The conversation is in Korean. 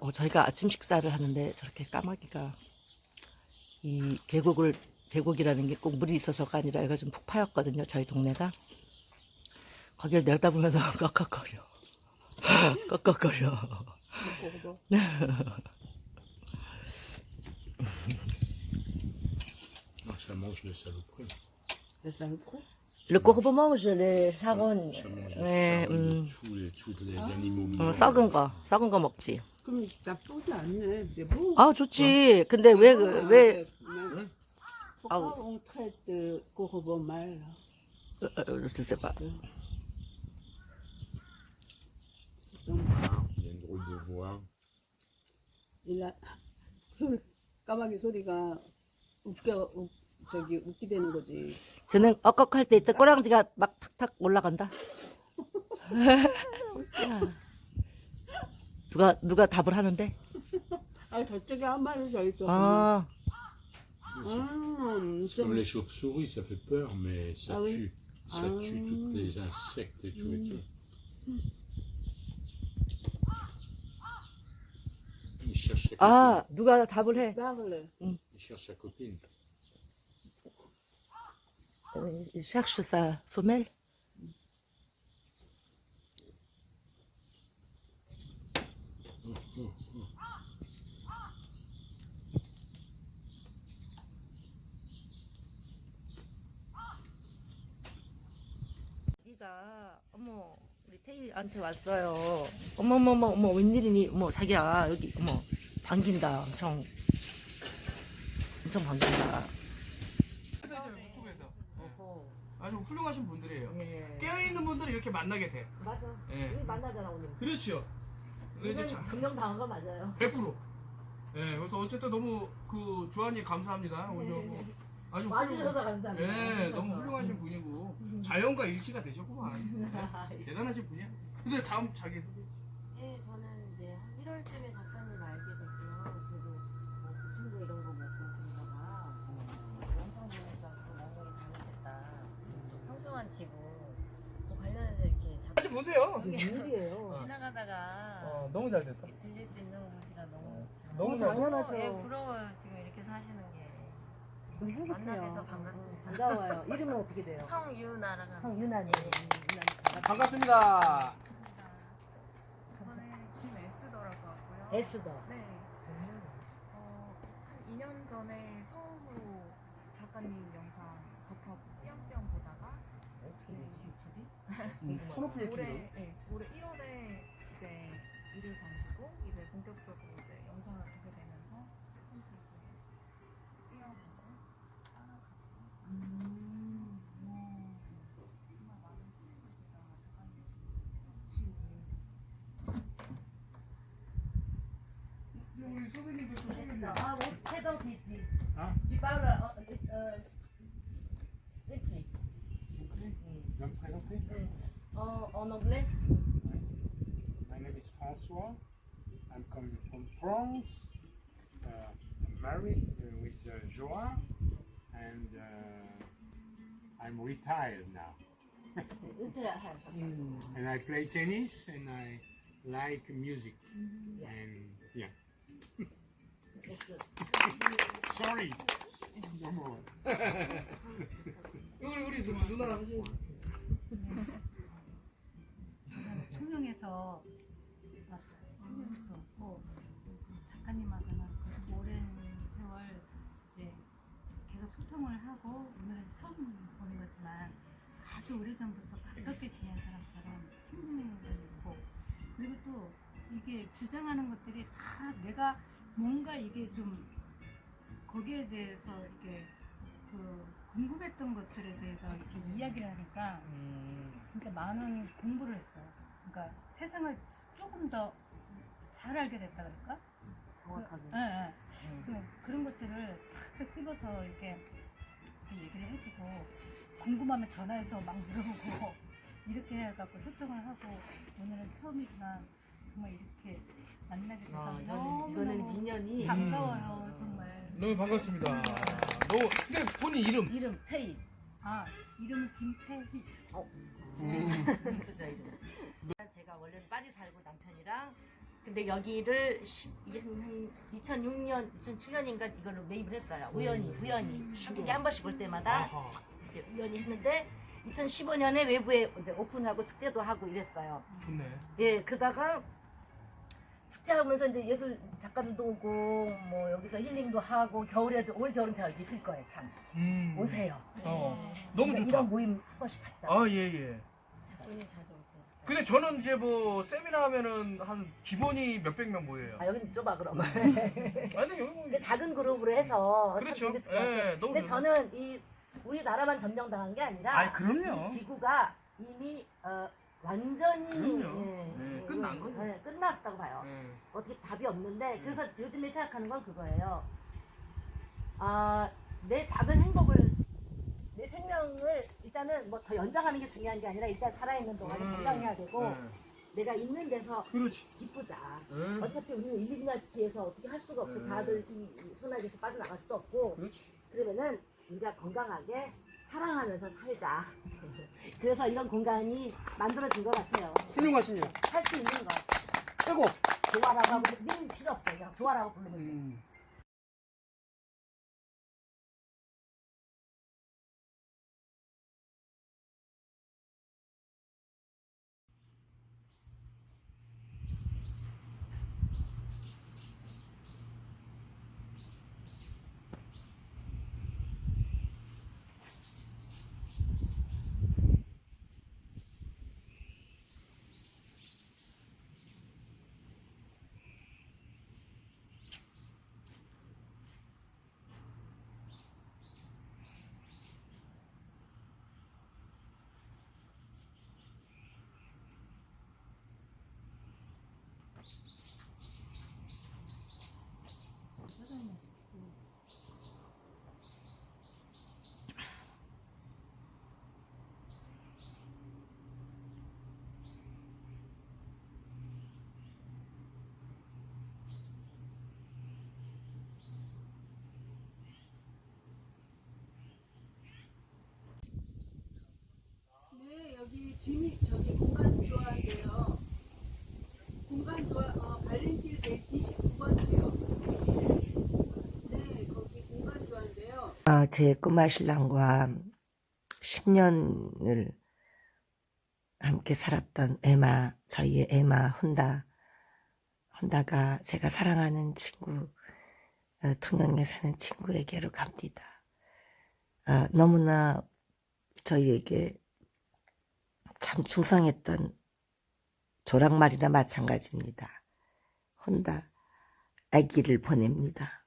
어, 저희가 아침 식사를 하는데 저렇게 까마귀가 이 계곡을 계곡이라는 게 꼭 물이 있어서가 아니라 여기가 좀 푹 파였거든요. 저희 동네가 거기를 내려다보면서 꺽꺽거려. 꺽꺽거려. Ah, ça mange le corbeau mange les charognes. Ça mange 네, le charme 음, de tous les, tous les animaux 어, vivants. 썩은 거, 썩은 거 먹지. 그럼 나쁘지 않네. C'est bon. 아 좋지. 근데 왜 그- 왜 Ah. 어, 어, Ah, Il y a une drôle de voix. il a 소리, 까마귀 소리가 웃겨 웃, 저기 웃게 되는 거지. 쟤는 엇꺽할 때. 꼬랑지가 막 탁탁 올라간다. 누가 누가 답을 하는데? 아 저쪽에 한 마리 더 있어. 아, 음, C'est comme les chauves-souris, ça fait peur, mais ça Ah oui. tue. Ça Ah. tue tous les insectes et tout et tout. Il cherche sa copine. 아 누가 답을 해? 나글래. Il cherche sa copine. Il cherche sa femelle. 자기가 어머 우리 태희한테 왔어요. 어머머머 어머 웬일이니? 어머 자기야 여기 어머 반긴다 엄청 엄청 반긴다. 유튜브에서 아주 훌륭하신 분들이에요. 예. 깨어있는 분들은 이렇게 만나게 돼. 맞아. 예. 우리 만나잖아 오늘. 그렇죠. 근데 이제 자, 분명 당한 거 맞아요. 100%. 예, 그래서 어쨌든 너무 그 조한이 감사합니다. 오셔고 아주 와주셔서 감사합니다. 예, 너무 훌륭하신 분이고 자연과 일치가 되셨구만. 예, 대단하신 분이야. 근데 다음 자기 소개. 예, 저는 이제 한 1월쯤에 작가님 알게 됐고요. 저도 뭐 부침개 이런 거 먹고 그러다가 영상 보니까 또 먹는 게 잘못됐다. 또 평평한 지구 또 관련해서 이렇게 작가 보세요. 웬일이에요. 지나가다가 어, 너무 잘 됐다. 들릴 수 있는 곳이라 너무 너무 잘 됐다. 당연하죠. 예, 부러워요. 지금 이렇게 사시는 게 만나게 돼서 반갑습니다. 반가워요. 이름은 어떻게 돼요? 성유나라가 예, 성유나님. 반갑습니다. 저는 김에스더라고 하고요. 에스더. 네. 어, 한 2년 전에 처음으로 작가님 영상 접하고 띄엄띄엄 보다가 프로필 올해 네, 올해 1월에 이제 일을 관두고 이제 본격적으로 이제 영상을 보게 되면서 한지 이제 뛰어보고 따라가고 음, 정말 많은 친구들과 작가님 우리 선생님도 좀. Ah, ici. Ah. Tu parles euh, euh, simply. Je vais me présenter. En, en anglais My name is François. I'm coming from France. Uh, I'm married uh, with uh, Joa, and uh, I'm retired now. and I play tennis and I like music. And yeah. Sorry. No more. 우리 우리 누- 누나 하시는. 저는 통영에서 작가님하고는 오랜 세월 이제 계속 소통을 하고 오늘은 처음 보는 거지만 아주 오래전부터 가깝게 지낸 사람처럼 친구고 그리고 또 이게 주장하는 것들이 다 내가 뭔가 이게 좀 거기에 대해서 이렇게 그 궁금했던 것들에 대해서 이렇게 이야기를 하니까 진짜 많은 공부를 했어요. 그러니까 세상을 조금 더 잘 알게 됐다 그럴까? 정확하게. 예, 예. 그, 그런 것들을 탁 집어서 이렇게, 이렇게 얘기를 해주고 궁금하면 전화해서 막 물어보고 이렇게 해갖고 소통을 하고 오늘은 처음이지만 정말 이렇게 만나게 돼서 아, 너무 이거는, 너무 인연이 반가워요 정말. 너무 반갑습니다. 너무 근데 본인 이름 이름 태희. 아 이름은 김태희. 그죠 이름. 제가 원래 파리 살고 남편이랑 근데 여기를 2006년, 2007년인가 이걸로 매입을 했어요. 우연히, 우연히. 한국에 한 번씩 올 때마다 아하. 이제 우연히 했는데 2015년에 외부에 이제 오픈하고 축제도 하고 이랬어요. 좋네. 예, 그다가 축제하면서 이제 예술 작가들도 오고 뭐 여기서 힐링도 하고 겨울에도 올 겨울은 제가 여기 있을 거예요, 참. 음. 오세요. 어. 너무 그러니까 좋다. 이런 모임 한 번씩 갖자. 아, 예, 예. 근데 저는 이제 뭐 세미나 하면은 한 기본이 몇백 명 모여요. 아, 여기는 좁아 그럼. 아니 여기 뭐 근데 작은 그룹으로 해서 참 그렇죠. 재밌을 것 같아요. 예, 너무 근데 좋아요. 저는 이 우리나라만 점령당한 게 아니라 아이, 그럼요. 이 지구가 이미 어, 완전히 그럼요. 예, 네, 그, 끝난 거죠. 예, 끝났다고 봐요. 예. 어떻게 답이 없는데 그래서 요즘에 생각하는 건 그거예요. 아, 내 작은 행복을 내 생명을 일단은 뭐 더 연장하는 게 중요한 게 아니라 일단 살아있는 동안에 음, 건강해야 되고 예. 내가 있는 데서 그렇지. 기쁘자. 예. 어차피 우리는 일리미나티에서 어떻게 할 수가 없어. 네. 다들 이, 이 소나기에서 빠져나갈 수도 없고. 그렇지. 그러면은 우리가 건강하게 사랑하면서 살자. 그래서 이런 공간이 만들어진 것 같아요. 훌륭하시네요. 할 수 있는 거. 최고. 좋아라고 하고, 님 필요 없어요. 그냥 좋아라고 부르면 돼. 음. 네, 뒤미 저기 공간 좋아한대요. 공간 좋아 어, 발렌길 129번지요. 네, 거기 공간 좋아한대요. 아, 제 꼬마 신랑과 10년을 함께 살았던 에마, 저희의 에마 혼다. 혼다가 제가 사랑하는 친구, 어, 통영에 사는 친구에게로 갑니다. 아, 너무나 저희에게 참 충성했던 조랑말이나 마찬가지입니다. 혼다 아기를 보냅니다.